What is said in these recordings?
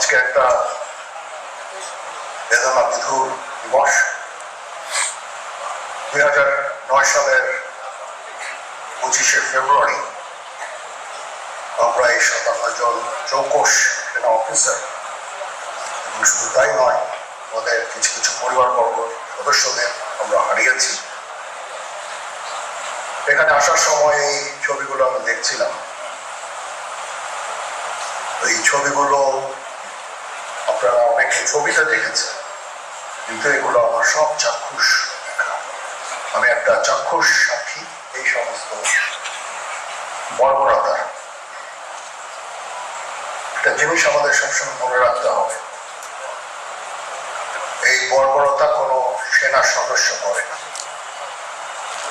আজকে একটা বেদনা বিধুর দিবস দুই হাজার নয় সালের পঁচিশে ফেব্রুয়ারি আমরা এই সাতান্ন জন চৌকস সেনা অফিসার এবং শুধু তাই নয় আমাদের কিছু কিছু পরিবারবর্গ সদস্যদের আমরা হারিয়েছি এখানে আসার সময় এই ছবিগুলো আমি দেখছিলাম এই ছবিগুলো অনেকে ছবিতে দেখেছেন কিন্তু এগুলো আমার সব চাক্ষুষ আমি একটা চাক্ষুষ সাক্ষী, এই সমস্ত বর্বরতার একটা জিনিস আমাদের সবসময় মনে রাখতে হবে। এই বর্বরতা কোনো সেনা সদস্য করে না।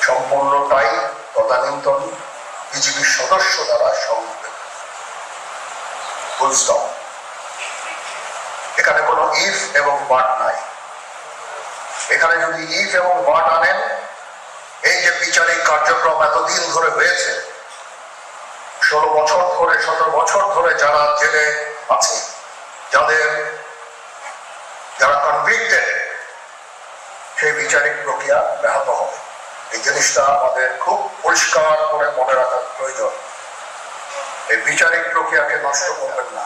সম্পূর্ণটাই তদানীন্তন বিজিবির সদস্য দ্বারা সংগঠিত ফুল ইফ এবং বাট নাই। এখানে যদি ইফ এবং বাট আনেন, এই যে বিচারিক কার্যক্রম এতদিন ধরে হয়েছে, ষোলো বছর ধরে, সতেরো বছর ধরে যারা জেলে আছে, যাদের যারা কনভিক্টেড সেই বিচারিক প্রক্রিয়া ব্যাহত হবে। এই জিনিসটা আমাদের খুব পরিষ্কার করে মনে রাখার প্রয়োজন। এই বিচারিক প্রক্রিয়াকে নষ্ট করবেন না।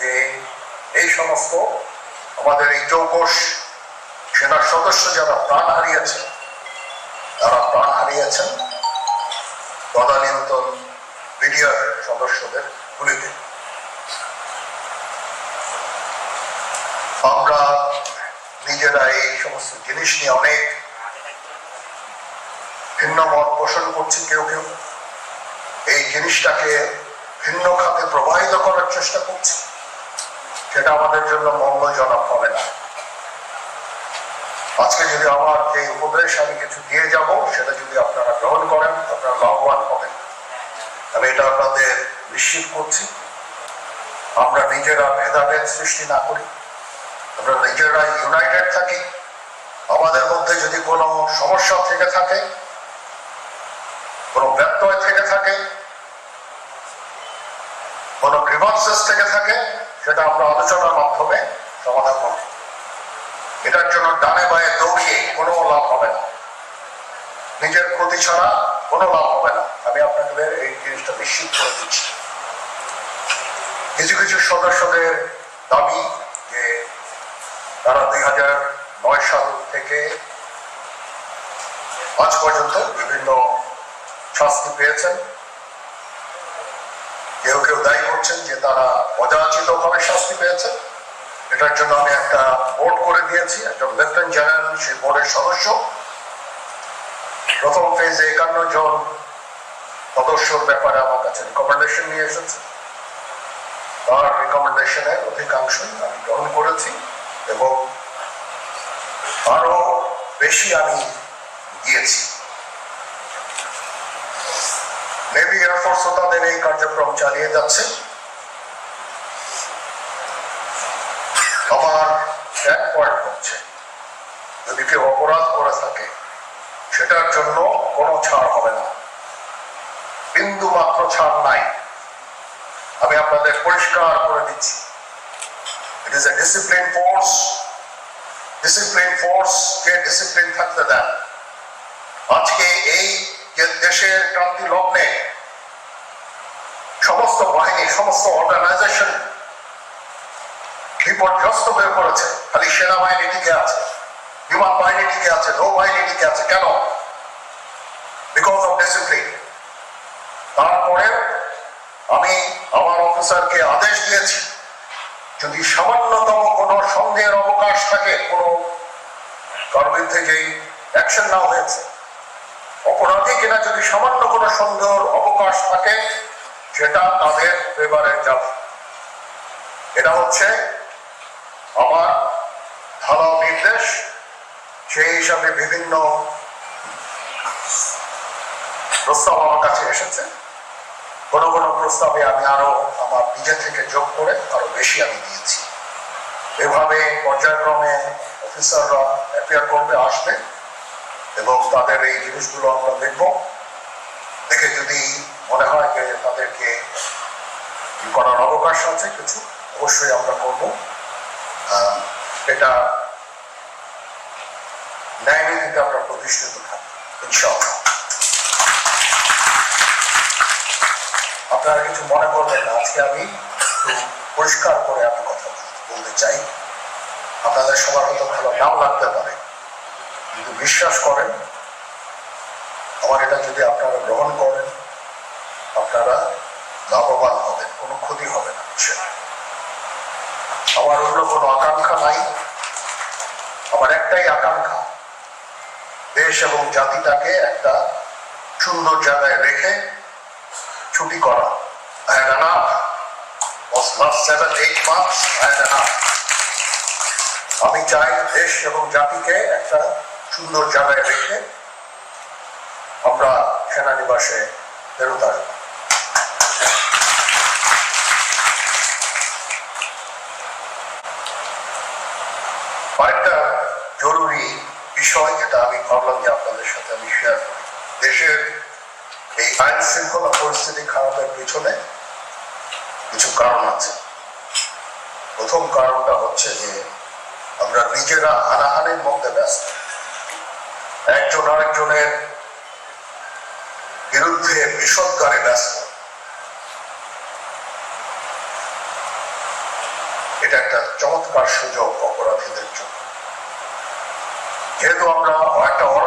যে এই সমস্ত আমাদের এই চৌকস সেনার সদস্য যারা প্রাণ হারিয়েছেন তারা প্রাণ হারিয়েছেন তদানীন্তন মিডিয়ার সদস্যদের গুলিতে। আমরা নিজেরা এই সমস্ত জিনিস নিয়ে অনেক ভিন্ন মত পোষণ করছি কেউ কেউ। এই জিনিসটাকে ভিন্ন খাতে প্রবাহিত করার চেষ্টা করছি। সেটা আমাদের জন্য মঙ্গলজনক হবে না। আজকে যদি আমার যে উপদেশ আমি কিছু দিয়ে যাব, সেটা যদি আপনারা গ্রহণ করেন, আপনারা লাভবান হবেন। আমি এটা আপনাদের নিশ্চিত করছি। আমরা নিজেরা ভেদাভেদ সৃষ্টি না করি। আমরা নিজেরা ইউনাইটেড থাকি। আমাদের মধ্যে যদি কোনো সমস্যা থেকে থাকে, কোনো ব্যত্যয় থেকে থাকে, কোনো গ্রিভান্সেস থেকে থাকে সেটা আমরা আলোচনার মাধ্যমে সমাধান করব। এটার জন্য ডানে বায়ে দৌড়িয়ে কোনো লাভ হবে না। নিজের ক্ষতি ছাড়া কোনো লাভ হবে না। আমি আপনাদের এই জিনিসটা নিশ্চিত করে দিচ্ছি। কিছু কিছু সদস্যদের দাবি যে তারা দুই হাজার নয় সাল থেকে আজ পর্যন্ত বিভিন্ন শাস্তি পেয়েছেন। করছেন যে তারা অযাচিত ভাবে শাস্তি পেয়েছেন এটার জন্য আমি একটা বোর্ড করে দিয়েছি। একজন লেফটেন্যান্ট জেনারেল সেই বোর্ডের সদস্য। প্রথম ফেজে একান্ন জন সদস্যর ব্যাপারে আমার কাছে রিকমেন্ডেশন নিয়ে এসেছে। তার রিকমেন্ডেশনের অধিকাংশই আমি গ্রহণ করেছি এবং আরও বেশি আমি দিয়েছি। নেভি এয়ারফোর্সও তাদের এই কার্যক্রম চালিয়ে যাচ্ছে আমার পয়েন্ট হচ্ছে যদি কেউ অপরাধ করে থাকে, সেটার জন্য কোনো ছাড় হবে না। বিন্দু মাত্র ছাড় নাই। আমি আপনাদের পরিষ্কার করে দিচ্ছি। It is a discipline force discipline force K discipline থাকতে দেন। আজকে এই যে দেশের ক্রান্তি লগ্নে সমস্ত বাহিনী, সমস্ত অর্গানাইজেশন বিপর্যস্ত হয়ে পড়েছে। খালি সেনাবাহিনী টিকে আছে, বিমান বাহিনী টিকে আছে, নৌবাহিনী টিকে আছে। কেন? বিকজ অফ ডিসিপ্লিন তারপরে আমি আমার অফিসারকে আদেশ দিয়েছি, যদি সামান্যতম কোনো সন্দেহের অবকাশ থাকে, কোনো কর্মীর থেকেই অ্যাকশন নেওয়া হয়েছে। অপরাধী কিনা যদি সামান্য কোনো সন্দেহের অবকাশ থাকে, সেটা তাদের ফেভারে যাবে। এটা হচ্ছে আমার ঢালাও নির্দেশ সেই হিসাবে বিভিন্ন প্রস্তাব আমার কাছে এসেছে। কোনো কোনো প্রস্তাবে আমি আরও আমার নিজে থেকে যোগ করে আরও বেশি আমি দিয়েছি। এভাবে পর্যায়ক্রমে অফিসাররা অ্যাপিয়ার করবে আসবে এবং তাদের এই জিনিসগুলো আমরা দেখব। দেখে যদি মনে হয় যে তাদেরকে করার অবকাশ আছে কিছু, অবশ্যই আমরা করব। এটা ন্যায় নীতিতে আমরা প্রতিষ্ঠিত থাকব ইনশাআল্লাহ আপনারা কিছু মনে করবেন আজকে আমি পরিষ্কার করে আমি কথা বলতে চাই আপনাদের সবার হয়তো ভালো নাও লাগতে পারে, কিন্তু বিশ্বাস করেন, আমার এটা যদি আপনারা গ্রহণ করেন, আপনারা লাভবান হবেন, কোনো ক্ষতি হবে না বুঝছেন? আমার অন্য কোনো আকাঙ্ক্ষা নাই। আমার একটাই আকাঙ্ক্ষা, দেশ এবং জাতিটাকে একটা সুন্দর জায়গায় রেখে ছুটি করা. আমি চাই দেশ এবং জাতিকে একটা সুন্দর জায়গায় রেখে আমরা সেনানিবাসে ফেরত আসব আরেকটা জরুরি বিষয় যেটা আমি ভাবলাম যে আপনাদের সাথে আমি শেয়ার করি দেশের এই আইন শৃঙ্খলা পরিস্থিতি খারাপের পিছনে কিছু কারণ আছে। প্রথম কারণটা হচ্ছে যে আমরা নিজেরা হানাহানির মধ্যে ব্যস্ত। একজন আরেকজনের বিরুদ্ধে বিষদগারে ব্যস্ত। এটা একটা চমৎকার সুযোগ অপরাধীদের জন্য। যেহেতু আমরা একটা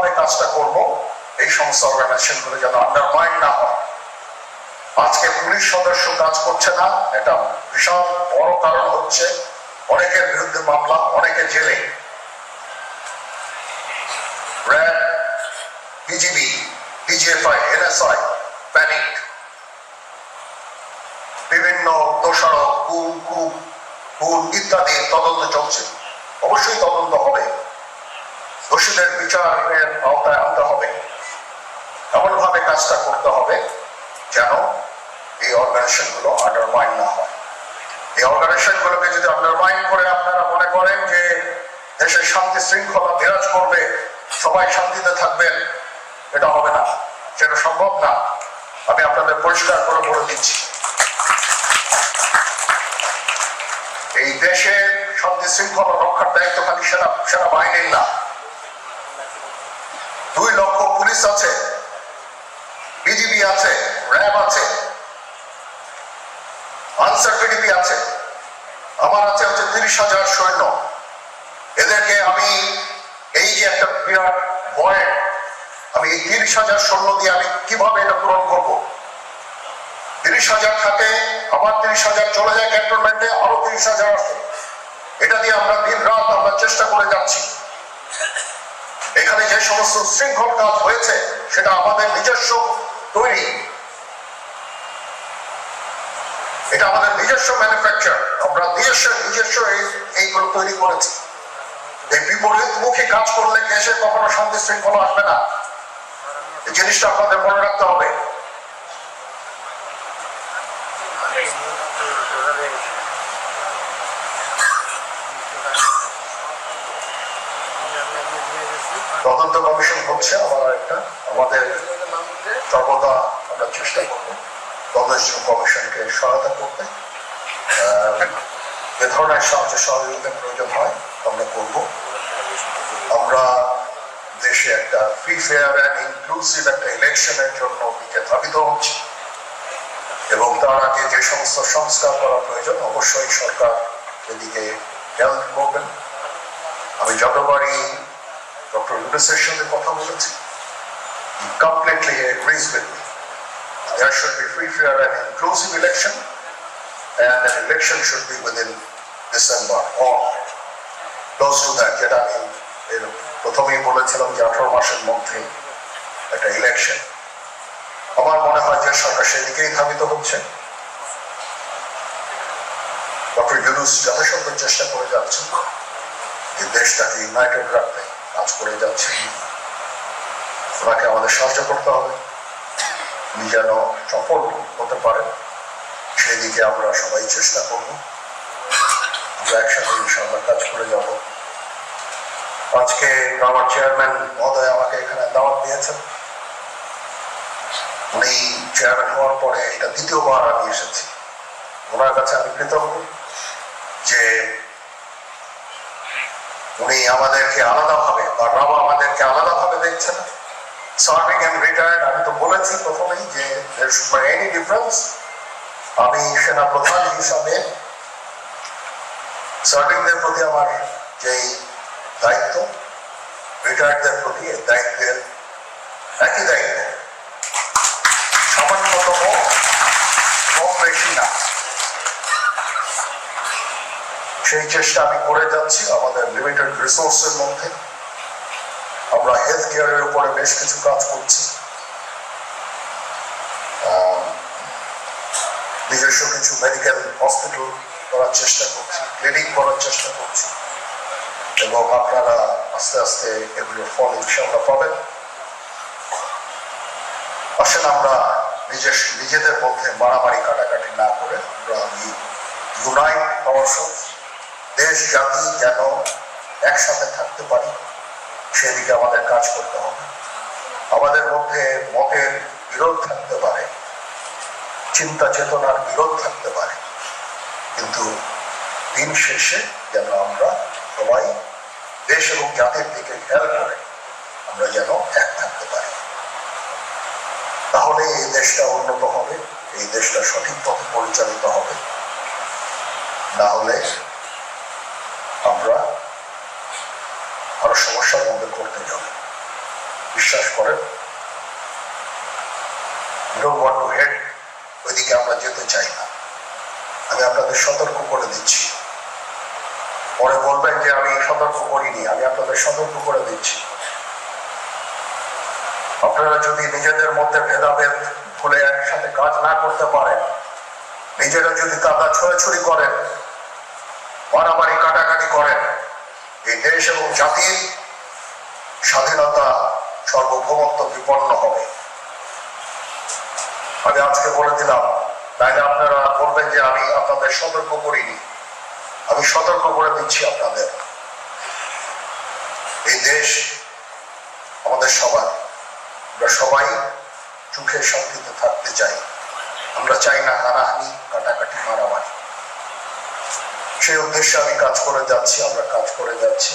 ভাবে কাজটা করব, এই সমস্ত অর্গানাইজেশনগুলো যেন আন্ডারমাইন না হয়। আজকে পুলিশ সদস্য কাজ করছে না, এটা বিশাল বড় কারণ হচ্ছে অনেকের বিরুদ্ধে মামলা, অনেকে জেলে। RAB, BGB DGFI NSI, panic. বিভিন্ন গুম খুব খুন ইত্যাদি তদন্ত চলছে। অবশ্যই তদন্ত হবে। দোষীদের বিচারের আওতায় আনতে হবে। এমন ভাবে কাজটা করতে হবে যেন এই অর্গানাইজেশনগুলো আন্ডারমাইন না হয়। এই অর্গানাইজেশন গুলোকে যদি আন্ডারমাইন করে আপনারা মনে করেন যে দেশের শান্তি শৃঙ্খলা বিরাজ করবে, সবাই শান্তিতে থাকবেন, এটা হবে না। সেটা সম্ভব না। আমি আপনাদের পরিষ্কার করে বলে দিচ্ছি। এই দেশের শান্তি শৃঙ্খলা রক্ষার দায়িত্ব খালি সেনা সেনাবাহিনীর না। পুলিশ আছে, বিজিবি আছে, র্যাব আছে, আনসার পিডিপি আছে, আমার আছে হচ্ছে তিরিশ হাজার সৈন্য। এদেরকে আমি এই যে একটা বিরাট ভয়, আমি এই তিরিশ হাজার সৈন্য দিয়ে আমি কীভাবে এটা পূরণ করব? হাজার থাকে, আবার তিরিশ হাজার চলে যায় ক্যান্টনমেন্টে আরও তিরিশ হাজার আসে। এটা দিয়ে আমরা দিন রাত আমরা চেষ্টা করে যাচ্ছি। এখানে যে সমস্ত শৃঙ্খল কাজ হয়েছে, সেটা আমাদের নিজস্ব তৈরি। এটা আমাদের নিজস্ব ম্যানুফ্যাকচার আমরা নিজস্ব নিজস্ব এই- এইগুলো তৈরি করেছি। এই বিপরীতমুখী কাজ করলে দেশে কখনো শান্তি শৃঙ্খলা আসবে না। এই জিনিসটা আপনাদের মনে রাখতে হবে। তদন্ত কমিশন হচ্ছে আমার একটা। আমাদের সর্বদা আমরা চেষ্টা করব তদন্ত কমিশনকে সহায়তা করতে। যে ধরনের সাহায্য সহযোগিতার প্রয়োজন হয়, আমরা করব। আমরা দেশে একটা ফ্রি ফেয়ার অ্যান্ড ইনক্লুসিভ একটা ইলেকশনের জন্য দিকে ধাবিত হচ্ছে। এবং তার আগে যে সমস্ত সংস্কার করা প্রয়োজন, অবশ্যই সরকার এদিকে হেল্প করবেন। আমি যতবারই ডক্টর ইউনুসের কথা বলেছি completely agrees with me. There should be free, fair and inclusive election and an election should be within December or close to that যেটা আমি প্রথমেই বলেছিলাম যে আঠারো মাসের মধ্যে একটা ইলেকশন আমার মনে হয় যে সরকার সেদিকেই ধাবিত হচ্ছে ডক্টর ইউনুস যথাসাধ্য চেষ্টা করে যাচ্ছেন এই দেশটাকে ইউনাইটেড রাখতে করে যাচ্ছেন ওনাকে আমাদের সাহায্য করতে হবে। উনি যেন সফল হতে পারেন সেই দিকে আমরা সবাই চেষ্টা করব। আমরা একসাথে ইনশাআল্লাহ কাজ করে যাব। আজকে আমার চেয়ারম্যান মহোদয় আমাকে এখানে দাওয়াত দিয়েছেন। উনি চেয়ারম্যান হওয়ার পরে এটা দ্বিতীয়বার আমি এসেছি। ওনার কাছে আমি কৃতজ্ঞ যে উনি আমাদেরকে আলাদাভাবে বা রাও আমাদেরকে আলাদাভাবে দেখছেন। সার্ভিং রিটায়ার্ড আমি তো বলেছি প্রথমেই যে এনি ডিফারেন্স আমি সেনা প্রধান হিসাবে সার্ভিংদের প্রতি আমার দায়িত্ব রিটায়ার্ডদের প্রতি দায়িত্বের একই দায়িত্ব। সামান্যতম কম বেশি না। সেই চেষ্টা আমি করে যাচ্ছি আমাদের লিমিটেড রিসোর্সের মধ্যে আমরা হেলথ কেয়ারের উপরে বেশ কিছু কাজ করছি নিজস্ব কিছু মেডিকেল হসপিটাল করার চেষ্টা করছি ক্লিনিক করার চেষ্টা করছি এবং আপনারা আস্তে আস্তে এগুলোর ফল ইনশাল্লাহ পাবেন আসেন আমরা নিজের, নিজেদের মধ্যে মারামারি কাটাকাটি না করে আমরা ইউনাইট অবশ্যই দেশ, জাতি যেন একসাথে থাকতে পারি, সেদিকে আমাদের কাজ করতে হবে। আমাদের মধ্যে মতের বিরোধ থাকতে পারে, চিন্তা চেতনার বিরোধ থাকতে পারে, কিন্তু দিন শেষে যেন আমরা সবাই দেশ এবং জাতির দিকে খেয়াল করে, আমরা যেন এক থাকতে পারি। তাহলে এই দেশটা উন্নত হবে, এই দেশটা সঠিক পথে পরিচালিত হবে। না হলে আমরা সমস্যার মধ্যে করতে যাব। বিশ্বাস করেন ওইদিকে আমরা যেতে চাই না। আমি আপনাদের সতর্ক করে দিচ্ছি। পরে বলবেন যে আমি সতর্ক করিনি, আমি আপনাদের সতর্ক করে দিচ্ছি। আপনারা যদি নিজেদের মধ্যে ভেদাভেদ ভুলে একসাথে কাজ না করতে পারেন, নিজেরা যদি কাদা ছড়াছড়ি করেন, মারামারি, কাটাকাটি করেন, এই দেশ এবং জাতির স্বাধীনতা সার্বভৌমত্ব বিপন্ন হবে। আমি আজকে বলে দিলাম তাইলে আপনারা বলবেন যে আমি আপনাদের সতর্ক করিনি। আমি সতর্ক করে দিচ্ছি আপনাদের। এই দেশ আমাদের সবার। আমরা সবাই সুখে শান্তিতে থাকতে চাই। আমরা চাই না হানাহানি, কাটাকাটি, মারামারি। সেই উদ্দেশ্যে আমি কাজ করে যাচ্ছি, আমরা কাজ করে যাচ্ছি।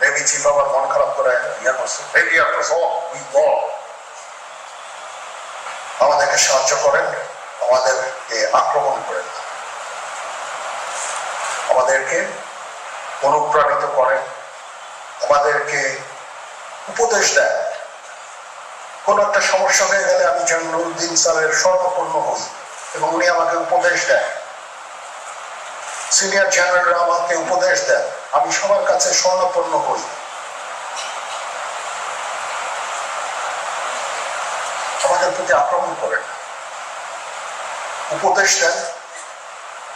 navy chief আমার মন খারাপ করে ইয়া করছে। Navy air force all we all আমাদেরকে সাহায্য করেন, আমাদেরকে আক্রমণ করেন। আমাদেরকে অনুপ্রাণিত করেন, আমাদেরকে উপদেশ দেন। কোন একটা সমস্যা হয়ে গেলে আমি যেন নুরুদ্দিন স্যারের স্বর্ণপূর্ণ হই এবং উনি আমাকে উপদেশ দেন। সিনিয়র জেনারেলরা আমাকে উপদেশ দেন। আমি সবার কাছে স্বর্ণপূর্ণ হই আমাদের প্রতি আক্রমণ করেন। উপদেশ দেন।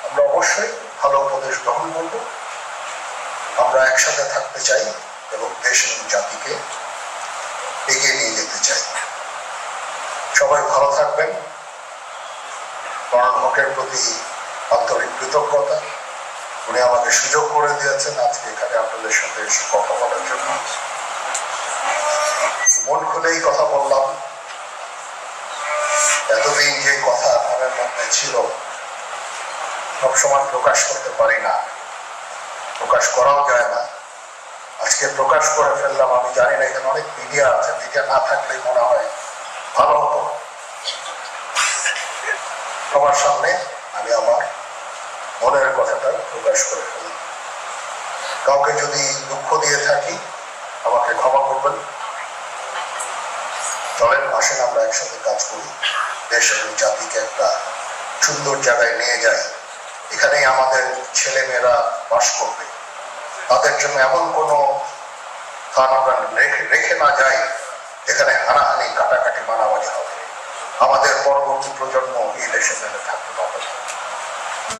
আমরা অবশ্যই ভালো উপদেশ গ্রহণ করব। আমরা একসাথে থাকতে চাই এবং দেশ এবং জাতিকে এগিয়ে নিয়ে যেতে চাই। সবাই ভালো থাকবেন। করণ হকের প্রতি আন্তরিক কৃতজ্ঞতা। উনি আমাকে সুযোগ করে দিয়েছেন। আজকে এখানে আপনাদের সাথে এসে কথা বলার জন্য। মন খুলেই কথা বললাম। এতদিন যে কথা মনের মধ্যে ছিল সবসময় প্রকাশ করতে পারি না। প্রকাশ করাও যায় না। আজকে প্রকাশ করে ফেললাম, আমি জানি না, এখানে অনেক মিডিয়া আছে মিডিয়া না থাকলেই মনে হয় ভালো হতো। সবার সামনে আমি আমার মনের কথাটা প্রকাশ করে ফেললাম কাউকে যদি দুঃখ দিয়ে থাকি, আমাকে ক্ষমা করবেন। চলেন, আসেন, আমরা একসাথে কাজ করি। দেশ এবং জাতিকে একটা সুন্দর জায়গায় নিয়ে যাই। এখানেই আমাদের ছেলে মেয়েরা বাস করবে। তাদের জন্য এমন কোনো স্থান আমরা রেখে না যাই এখানে হানাহানি, কাটাকাটি, মারামারি হবে। আমাদের পরবর্তী প্রজন্ম এই দেশে থাকতে পারবে।